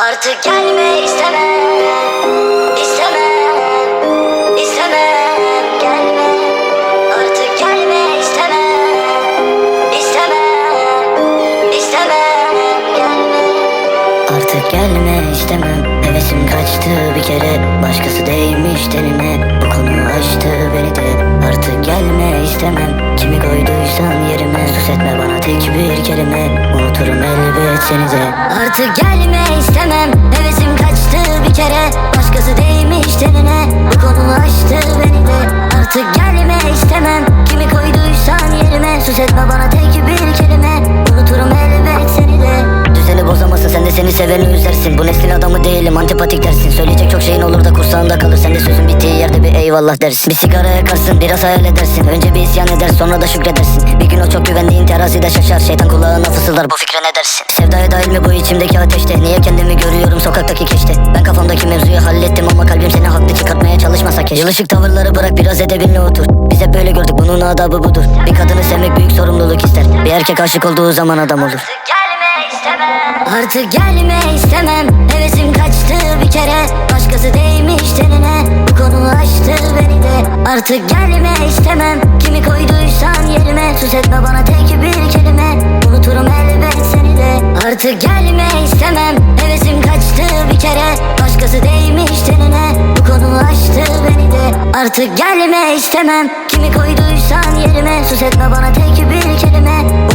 Artık gelme istemem İstemem İstemem. Gelme Artık gelme istemem İstemem İstemem. Gelme. Artık gelme istemem. Hevesim kaçtı bir kere. Başkası değmiş tenime. Bu konu açtı beni de. Artık gelme istemem. Kimi koyduysan yerime. Sus etme bana tek bir kelime. Unuturum elbet seni de. Artık gelme seni seveni üzersin. Bu neslin adamı değilim antipatik dersin. Söyleyecek çok şeyin olur da kursağında kalır. Sen de sözün bittiği yerde bir eyvallah dersin. Bir sigara yakarsın biraz hayal edersin. Önce bir isyan eder sonra da şükredersin. Bir gün o çok güvendiğin terazide şaşar. Şeytan kulağına fısıldar bu fikre ne dersin? Sevdaya dahil mi bu içimdeki ateşte? Niye kendimi görüyorum sokaktaki keşte? Ben kafamdaki mevzuyu hallettim ama kalbim seni haklı çıkartmaya çalışmasa keşke. Yılışık tavırları bırak biraz edebinle otur. Biz hep böyle gördük bunun adabı budur. Bir kadını sevmek büyük sorumluluk ister. Bir erkek aşık olduğu zaman adam olur Artık gelme istemem. Hevesim kaçtı bir kere. Başkası değmiş tenine. Bu konu açtı beni de. Artık gelme istemem. Kimi koyduysan yerime. Sus etme bana tek bir kelime. Unuturum elbet seni de. Artık gelme istemem. Hevesim kaçtı bir kere. Başkası değmiş tenine. Bu konu açtı beni de. Artık gelme istemem. Kimi koyduysan yerime. Sus etme bana tek bir kelime